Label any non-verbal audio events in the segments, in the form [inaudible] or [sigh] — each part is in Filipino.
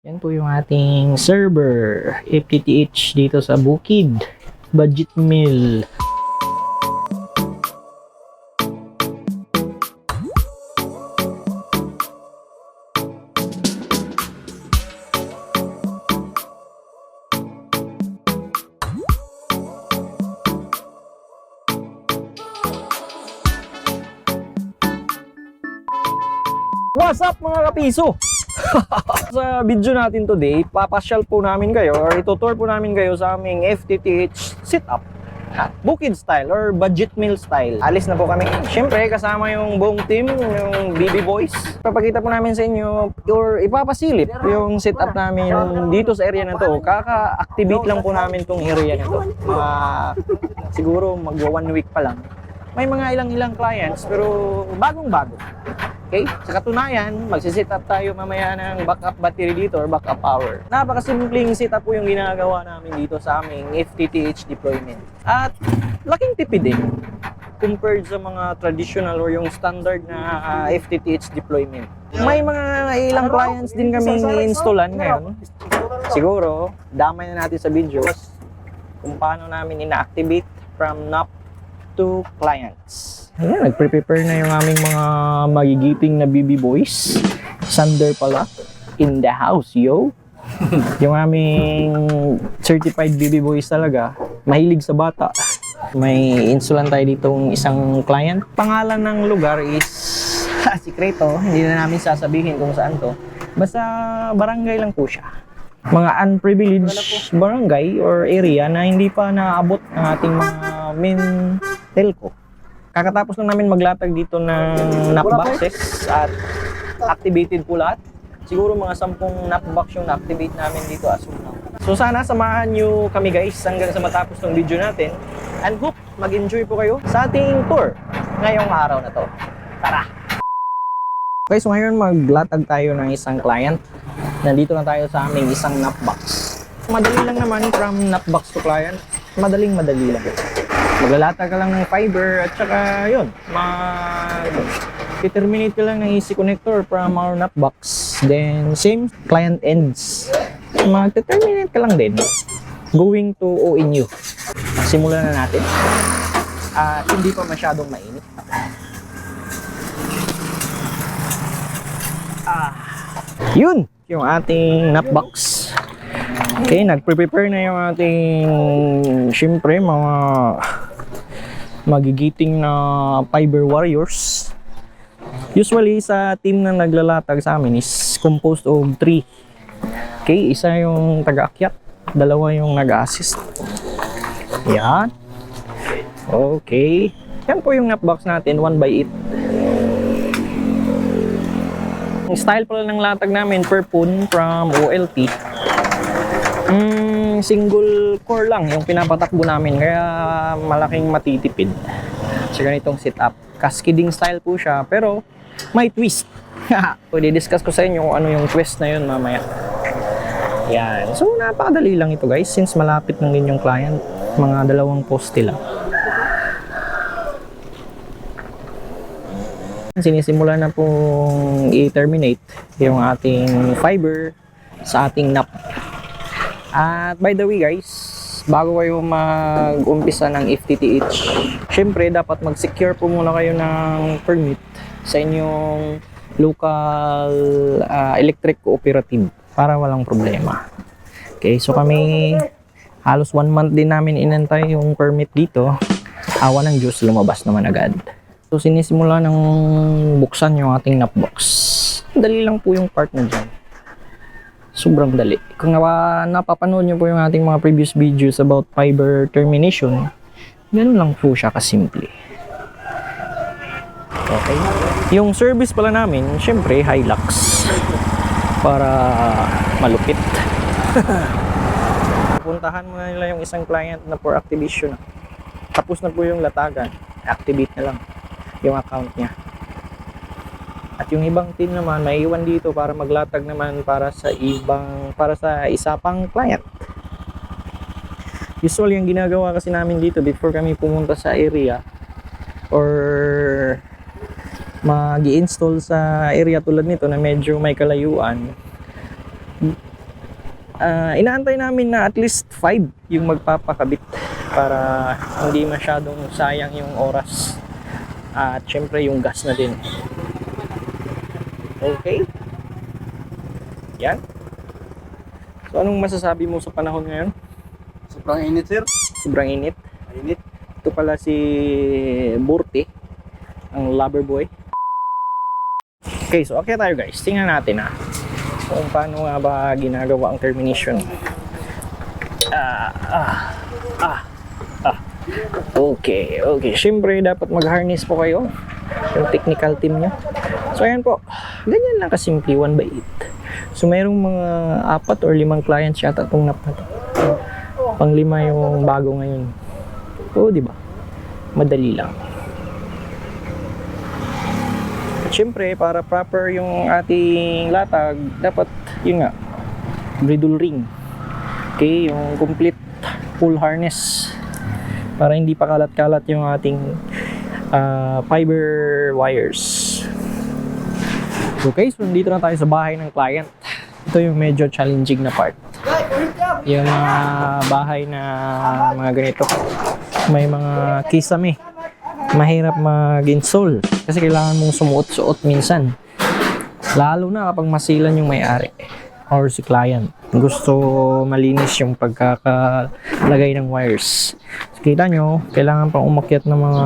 Yan po yung ating server, FTTH dito sa Bukid, Budget Mill. What's up mga kapiso? [laughs] sa video natin today, papasyal po namin kayo or itutour po namin kayo sa aming FTTH setup. Ha? Bukid style or budget meal style. Alis na po kami. Siyempre, kasama yung buong team, yung BB Boys. Papakita po namin sa inyo or ipapasilip yung setup namin dito sa area na to. Kaka-activate lang po namin tong area na to. Mga, siguro magwa one week pa lang. May mga ilang-ilang clients pero bagong-bago. Okay? Sa katunayan, magsiset up tayo mamaya ng backup battery dito or backup power. Napakasimpleng setup po yung ginagawa namin dito sa aming FTTH deployment. At laking tipid din compared sa mga traditional or yung standard na ah, FTTH deployment. May mga ilang clients din kami i-installan ngayon. Siguro, damay na natin sa videos kung paano namin ina-activate from NAP to clients. Ayan, nagpre-prepare na yung aming mga magigiping na BB boys. Sander pala, in the house, yo. [laughs] yung aming certified BB boys talaga, mahilig sa bata. May insulan tayo ditong isang client. Pangalan ng lugar is [laughs] sikreto, hindi na namin sasabihin kung saan to. Basta barangay lang po siya. Mga unprivileged barangay or area na hindi pa naabot ng ating mga main telco. Kakatapos lang namin maglatag dito ng knock boxes at activated po lahat. Siguro mga sampung knock box yung na-activate namin dito as of now. So sana samahan nyo kami guys hanggang sa matapos ng video natin and hope mag-enjoy po kayo sa ating tour ngayong araw na to. Tara! Okay, so ngayon maglatag tayo ng isang client. Nandito na tayo sa aming isang knockbox. Madali lang naman from knockbox to client. Madaling madali lang. Maglalatag ka lang ng fiber at saka yun, mag terminate ka lang ng easy connector from our knockbox. Then same client ends. Mag-terminate ka lang din. Going to ONU. Simulan na natin. At hindi pa masyadong mainit. Ah, yun, yung ating knockbox. Okay, nagpre-prepare na yung ating, syempre, mga magigiting na fiber warriors. Usually, sa team na naglalatag sa amin is composed of three. Okay, isa yung taga-akyat, dalawa yung nag-assist. Yan. Okay. Yan po yung knockbox natin, 1 by 8. Ang style pala ng latag namin per pun from OLT. Single core lang yung pinapatakbo namin kaya malaking matitipid sa ganitong setup. Cascading style po siya pero may twist. [laughs] Pwede discuss ko sa inyo kung ano yung twist na yun mamaya. Yan. So napakadali lang ito guys since malapit lang din client. Mga dalawang poste lang. Sinisimula na pong i-terminate yung ating fiber sa ating NAP. At by the way guys, bago kayo mag-umpisa ng FTTH, syempre dapat mag-secure po muna kayo ng permit sa inyong local ah, electric cooperative para walang problema. Okay, so kami halos one month din namin inantay yung permit dito. Awa ng Diyos, lumabas naman agad. So sinisimula ng buksan yung ating napbox. Dali lang po yung part na dyan. Sobrang dali. Kung nawa, napapanood nyo po yung ating mga previous videos about fiber termination, ganun lang po siya kasimple. Okay. Yung service pala namin, syempre, Hilux. Para malupit. [laughs] Puntahan mo na nila yung isang client na for activation. Tapos na po yung latagan. Activate na lang yung account niya. At yung ibang team naman, may iwan dito para maglatag naman para sa ibang, para sa isa pang client. Usually, yung ginagawa kasi namin dito before kami pumunta sa area or mag install sa area tulad nito na medyo may kalayuan, Ah, inaantay namin na at least 5 yung magpapakabit para hindi masyadong sayang yung oras. At syempre yung gas na din. Okay? Yan. So anong masasabi mo sa panahon ngayon? Sobrang init, sir. Sobrang init. Init. Ito pala si Burti, ang lover boy. Okay, so okay tayo guys. Tingnan natin ah. Kung paano nga ba ginagawa ang termination. Ah, ah, ah, ah. Okay, okay. Siyempre, dapat mag-harness po kayo. Yung technical team nyo. So, ayan po. Lang kasimple, 1 by 8. So, mayroong mga apat or limang clients yata itong nap na to. Pang lima yung bago ngayon. Oo, di ba? Madali lang. At syempre, para proper yung ating latag, dapat, yun nga, bridle ring. Okay, yung complete full harness. Para hindi pa kalat-kalat yung ating ah, fiber wires. So dito na tayo sa bahay ng client. Ito yung medyo challenging na part. Yung mga bahay na mga ganito. May mga kisame. Mahirap mag-install. Kasi kailangan mong sumuot-suot minsan. Lalo na kapag masilan yung may-ari or si client. Gusto malinis yung pagkakalagay ng wires. So, kita nyo, kailangan pang umakyat ng mga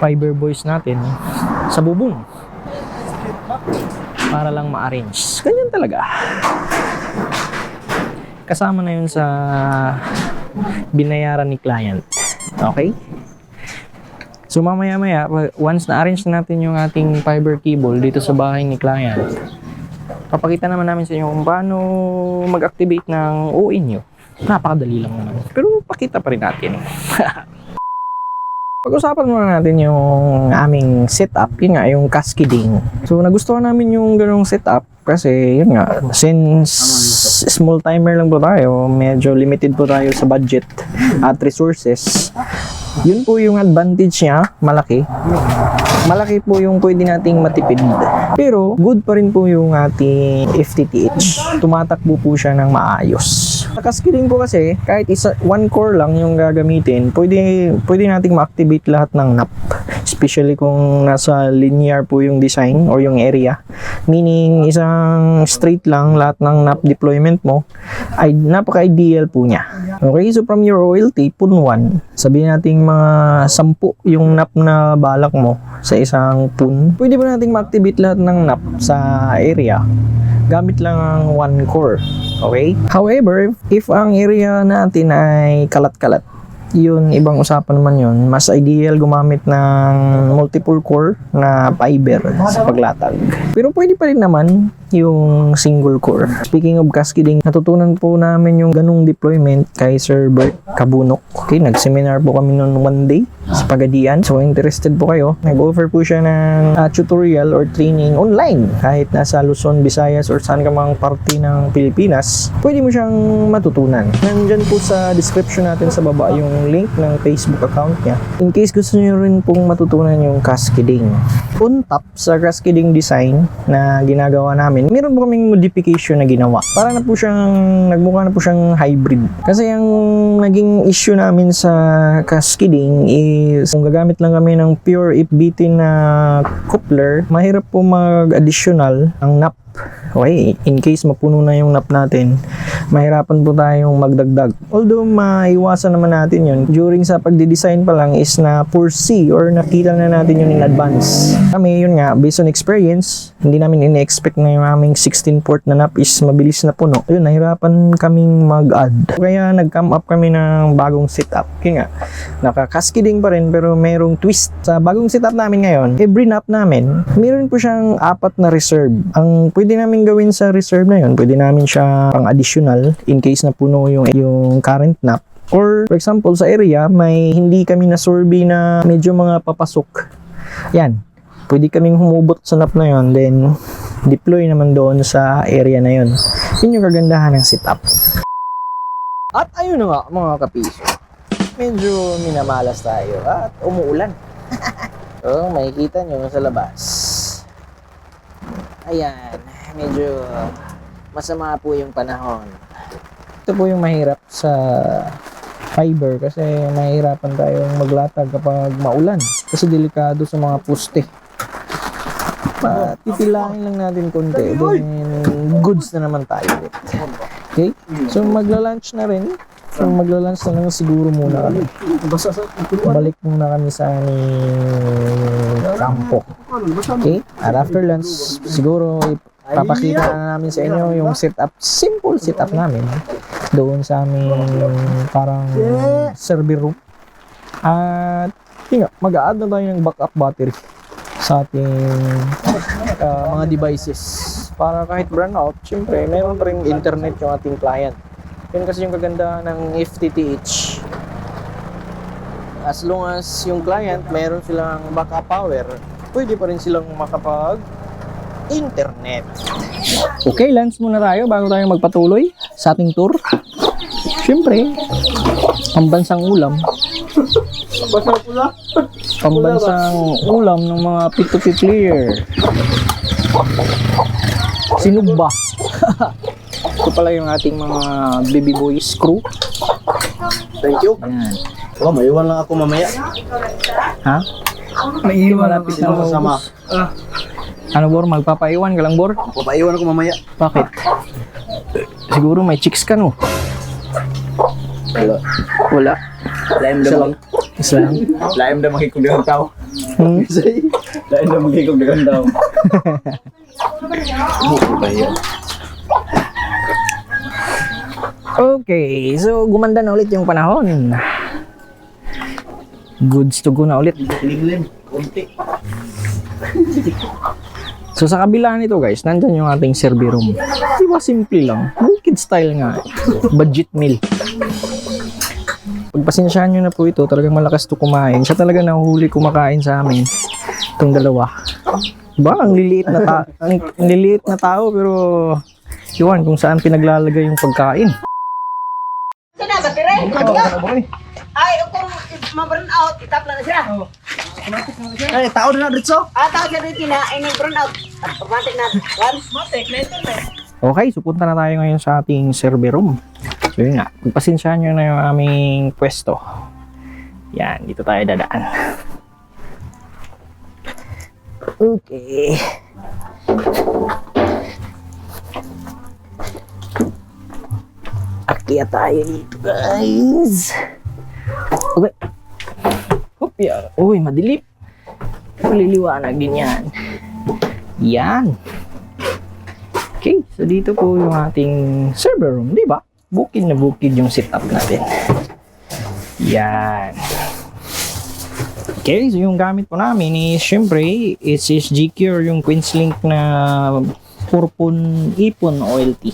fiber boys natin sa bubong para lang ma-arrange. Ganyan talaga. Kasama na yun sa binayaran ni client. Okay? So mamaya maya, once na-arrange na natin yung ating fiber cable dito sa bahay ni client, papakita naman namin sa inyo kung paano mag-activate ng OE nyo. Napakadali lang naman. Pero pakita pa rin natin. [laughs] Pag-usapan muna natin yung aming setup, yun nga, yung cascading. So, nagustuhan namin yung ganong setup kasi, yun nga, since small timer lang po tayo, medyo limited po tayo sa budget at resources. Yun po yung advantage niya, malaki. Malaki po yung pwede nating matipid. Pero, good pa rin po yung ating FTTH. Tumatakbo po siya ng maayos. Sa cascading po kasi, kahit isa, one core lang yung gagamitin, pwede, pwede nating ma-activate lahat ng NAP. Especially kung nasa linear po yung design or yung area. Meaning, isang straight lang lahat ng NAP deployment mo, ay napaka-ideal po niya. Okay, so from your royalty, pun 1, sabihin nating mga 10 yung NAP na balak mo sa isang pun. Pwede ba nating ma-activate lahat ng NAP sa area? Gamit lang ang one core. Okay? However, if, if ang area natin ay kalat-kalat, yun, ibang usapan naman yun. Mas ideal gumamit ng multiple core na fiber sa paglatag. Pero pwede pa rin naman yung single core. Speaking of cascading, natutunan po namin yung ganung deployment kay Sir Bert Kabunok. Okay, nag-seminar po kami noon one day sa Pagadian. So, interested po kayo. Nag-offer po siya ng ah, tutorial or training online. Kahit nasa Luzon, Visayas, or saan ka mang parte ng Pilipinas, pwede mo siyang matutunan. Nandyan po sa description natin sa baba yung link ng Facebook account niya. In case gusto niyo rin pong matutunan yung cascading. On top sa cascading design na ginagawa namin, meron po kaming modification na ginawa. Para na po siyang, nagmukha na po siyang hybrid. Kasi ang naging issue namin sa cascading is kung gagamit lang kami ng pure FBT na coupler, mahirap po mag-additional ang NAP. Okay, in case mapuno na yung NAP natin, mahirapan po tayong magdagdag. Although maiwasan naman natin yun, during sa pagde-design pa lang is na foresee or nakita na natin yun in advance. Kami yun nga, based on experience, hindi namin in-expect na yung aming 16 port na NAP is mabilis na puno. Yun, nahirapan kaming mag-add. Kaya nag-come up kami ng bagong setup. Yun nga, naka-cascading pa rin pero merong twist. Sa bagong setup namin ngayon, every NAP namin, meron po siyang apat na reserve. Ang pwede namin gawin sa reserve na yun, pwede namin siya pang additional in case na puno yung, yung current NAP. Or, for example, sa area, may hindi kami na survey na medyo mga papasok. Yan. Pwede kaming humubot sa NAP na yun, then deploy naman doon sa area na yun. Yun yung kagandahan ng setup. At ayun nga, mga kapiso. Medyo minamalas tayo at umuulan. so, [laughs] makikita nyo sa labas. Ayan, medyo masama po yung panahon. Ito po yung mahirap sa fiber kasi mahirapan tayong maglatag kapag maulan kasi delikado sa mga poste. Patitilangin lang natin konti then goods na naman tayo ulit. Okay? So magla-lunch na rin. So magla-lunch na lang siguro muna kami. Balik muna kami sa aming kampo. Okay? At after lunch, siguro papakita na namin sa inyo yung setup, simple setup namin doon sa aming parang server room. At yun nga, mag-a-add na tayo ng backup battery sa ating uh, mga devices. Para kahit brownout, syempre meron pa rin internet yung ating client. Yun kasi yung kaganda ng FTTH as long as yung client meron silang backup power, pwede pa rin silang makapag internet. Okay, lunch muna tayo bago tayo magpatuloy sa ating tour. Siyempre, pambansang ulam. Basa pula. Pambansang ulam ng mga P2P player. Sinugba. [laughs] Ito pala yung ating mga baby boys crew. Thank you. Ayan. Oh, maiwan lang ako mamaya. Ha? Naiiwan malapit na maubos. Ano, Bor? Magpapaiwan ka lang, Bor? Papaiwan ako mamaya. Bakit? Siguro may chicks ka, no? Wala. Wala. Laim Isa lang. Isa lang. Laim na makikog dengan tao. Hmm? [laughs] Laim na makikog dengan tao. Ba [laughs] yan? Okay, so gumanda na ulit yung panahon. Goods to go na ulit. Lim-lim. So sa kabila nito guys, nandyan yung ating server room. Di ba simple lang? Bukid style nga. Budget meal. Pagpasensyahan nyo na po ito, talagang malakas to kumain. Siya talaga nahuhuli kumakain sa amin. Itong dalawa. Diba? Ang liliit na, ta- ang, [laughs] ang liliit na tao pero iwan kung saan pinaglalagay yung pagkain. Sina ba tire? Ay, kung ma-burn out, itap na na siya. Eh, tao na na dito. Ah, tawag siya dito na, ini burn out. Automatic na. One. Matik, na ito na. Okay, so punta na tayo ngayon sa ating server room. So yun nga, pagpasensyahan nyo na yung aming pwesto. Yan, dito tayo dadaan. Okay. Akyat tayo dito, guys. Yan. Uy, madilim. Maliliwanag din yan. Yan. Okay, so dito po yung ating server room, di ba? Bukid na bukid yung setup natin. Yan. Okay, so yung gamit po namin is syempre is is GCure yung Queenslink na purpon ipon OLT.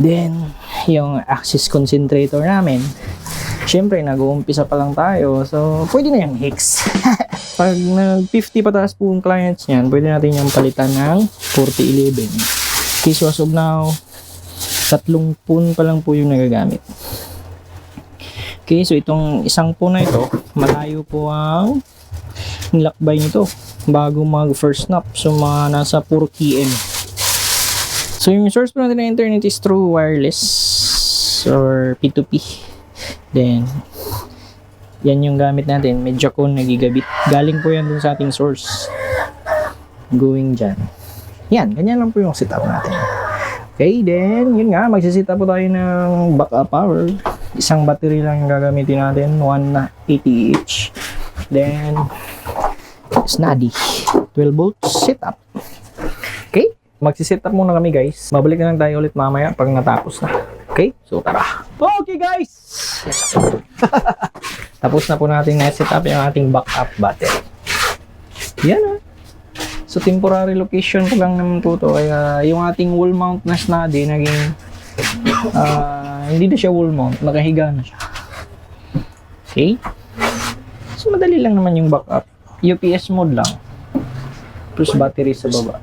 Then, yung axis concentrator namin, syempre nag-uumpisa pa lang tayo, so pwede na yung Hicks. [laughs] Pag nag 50 pataas po yung clients niyan, pwede natin yung palitan ng 4011. Okay, so as of now, tatlong pun pa lang po yung nagagamit. Okay, so itong isang pun na ito, malayo po ang lakbay nito bago mag first snap. So mga nasa 4 km. So yung source po natin ng internet is through wireless or P2P. Then, yan yung gamit natin. Mediacom na gigabit. Galing po yan dun sa ating source. Going dyan. Yan, ganyan lang po yung setup natin. Okay, then, yun nga, magsisita po tayo ng backup power. Isang battery lang yung gagamitin natin. 180 each. Then, snaddy. 12 volts setup. Okay, magsiset up muna kami guys. Babalik na lang tayo ulit mamaya pag natapos na. Okay, so tara. Okay guys! [laughs] Tapos na po natin na-set up yung ating backup battery. Yan ah. So temporary location ko lang naman po to. Kaya yung ating wall mount na snadi naging ah, hindi na siya wall mount. Nakahiga na siya. Okay? So madali lang naman yung backup. UPS mode lang. Plus battery sa baba.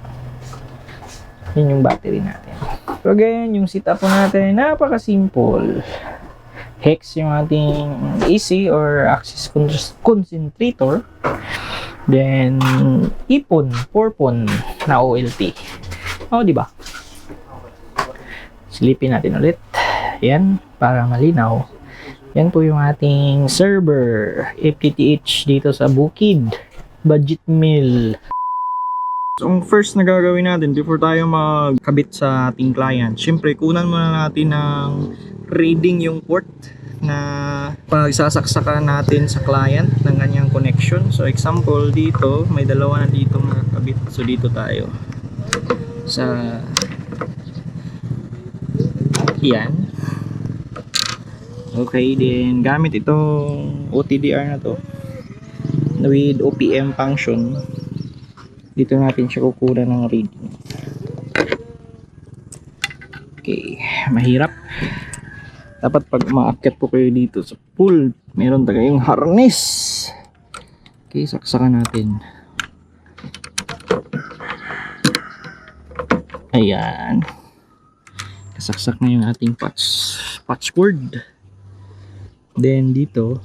Yun yung battery natin. So again, yung setup po natin, napaka-simple. Hex yung ating AC or axis con- concentrator. Then, ipon, porpon na OLT. O, di ba? Silipin natin ulit. Yan, para malinaw. Yan po yung ating server FTTH dito sa Bukid Budget Mill. So, ang first na gagawin natin before tayo magkabit sa ating client, syempre kunan muna natin ng reading yung port na pagsasaksakan natin sa client ng kanyang connection. So example dito, may dalawa na dito nakakabit. So dito tayo sa yan. Okay, then gamit itong OTDR na to with OPM function dito natin siya kukuha ng reading. Okay, mahirap. Dapat pag maakyat po kayo dito sa pool, meron tayong harness. Okay, saksakan natin. Ayan. Kasaksak na yung ating patch, patch cord. Then dito,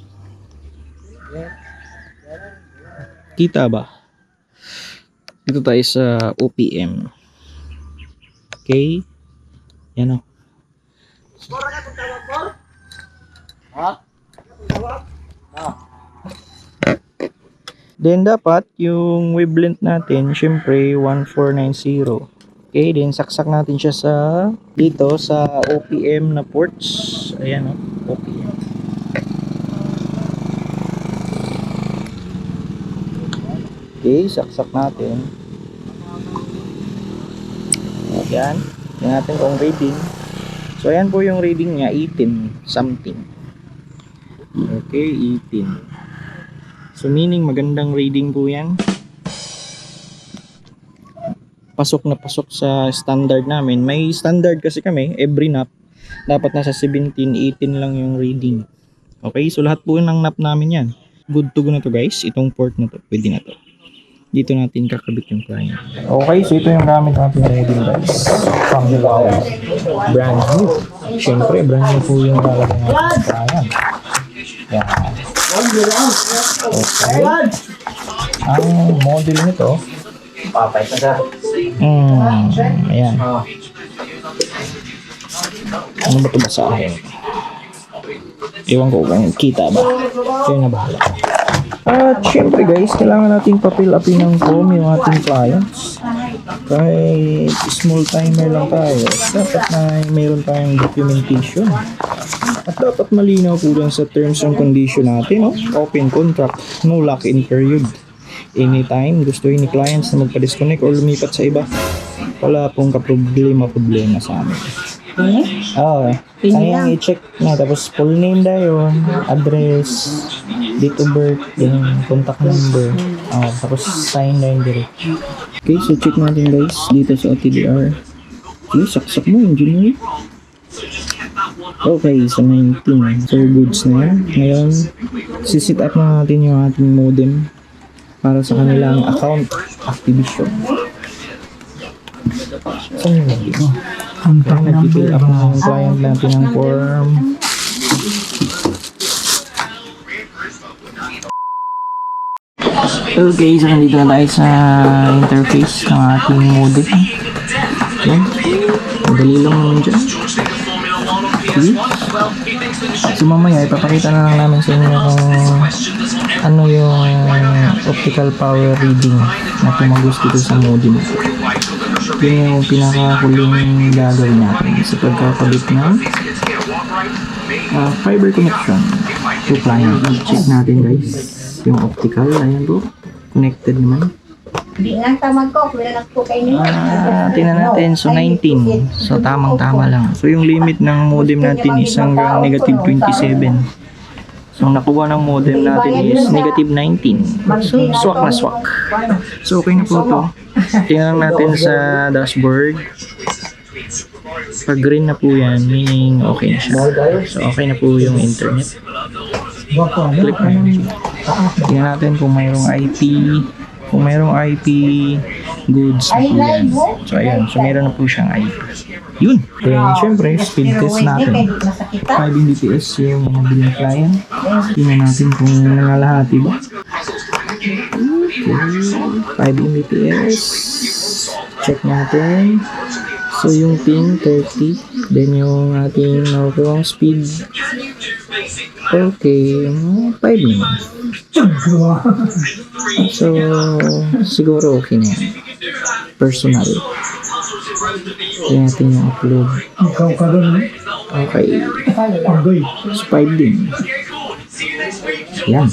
kita ba? Dito tayo sa OPM. Okay? Yan o. Then dapat yung wavelength natin, syempre 1490. Okay, then saksak natin siya sa dito sa OPM na ports. Ayan o, OPM. Okay, saksak natin. Ayan. Tingnan natin kung reading. So, ayan po yung reading niya, 18 something. Okay, 18. So, meaning magandang reading po yan. Pasok na pasok sa standard namin. May standard kasi kami, every nap, dapat nasa 17, 18 lang yung reading. Okay, so lahat po ng nap namin yan. Good to go na to guys. Itong port na to, pwede na to. Dito natin kakabit yung client. Okay, so ito yung gamit natin reading guys. The client. Brand new. Siyempre, brand new po yung natin sa client. Yan. Okay. Ang model nito, Papay na sa. Hmm, ayan. Ano ba ito basahin? Ewan ko kung kita ba. Kayo na bahala. At syempre guys, kailangan nating papel upin ng form yung ating clients. Kahit small timer lang tayo, dapat na mayroon tayong documentation. At dapat malinaw po sa terms and condition natin, no? open contract, no lock-in period. Anytime gusto ni clients na magpa-disconnect or lumipat sa iba, wala pong kaproblema-problema sa amin. Oo. Okay. Ano yung i-check na tapos full name dayon, address, date of birth, yung contact number. Oh, tapos sign na yung direct. Okay, so check natin guys dito sa OTDR. Okay, saksak mo engineer. Okay, so 19. So goods na yan. Ngayon, sisit up na natin yung ating modem para sa kanilang account activation. Modem? Contact Nag-fill up ng client natin ng form. Okay, so nandito na tayo sa interface ng ating modem. Yan. Madali lang naman dyan. Sige. So mamaya ipapakita na lang namin sa inyo kung ano yung optical power reading na tumagos dito sa modem. Yun yung pinakahuling gagawin natin sa pagkakabit ng uh, fiber connection to client. Check natin guys yung optical. Ayan bro. Connected naman. Po. Ah, tingnan natin. So, 19. So, tamang-tama lang. So, yung limit ng modem natin is hanggang negative 27. So, ang nakuha ng modem natin is negative 19. So, swak na swak. So, okay na po to. Tingnan natin sa dashboard. Pag green na po yan, meaning okay na siya. So, okay na po yung internet. Click na yun. Tingnan natin kung mayroong IP. Kung mayroong IP, goods na po yan. So, ayan. So, meron na po siyang IP. Yun. Then, syempre, speed test natin. 5 Mbps yung mabiling client. Tingnan natin kung nangalahati ba. Okay. 5 Mbps. Check natin. So, yung ping 30. Then, yung ating nakukuha speed. Okay, mga 5 naman. So, siguro okay na yan. Personal. Kaya natin yung upload. Ikaw ka doon, eh. Okay. Agoy. So, 5 din. Yan.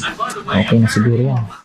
Okay na siguro yan.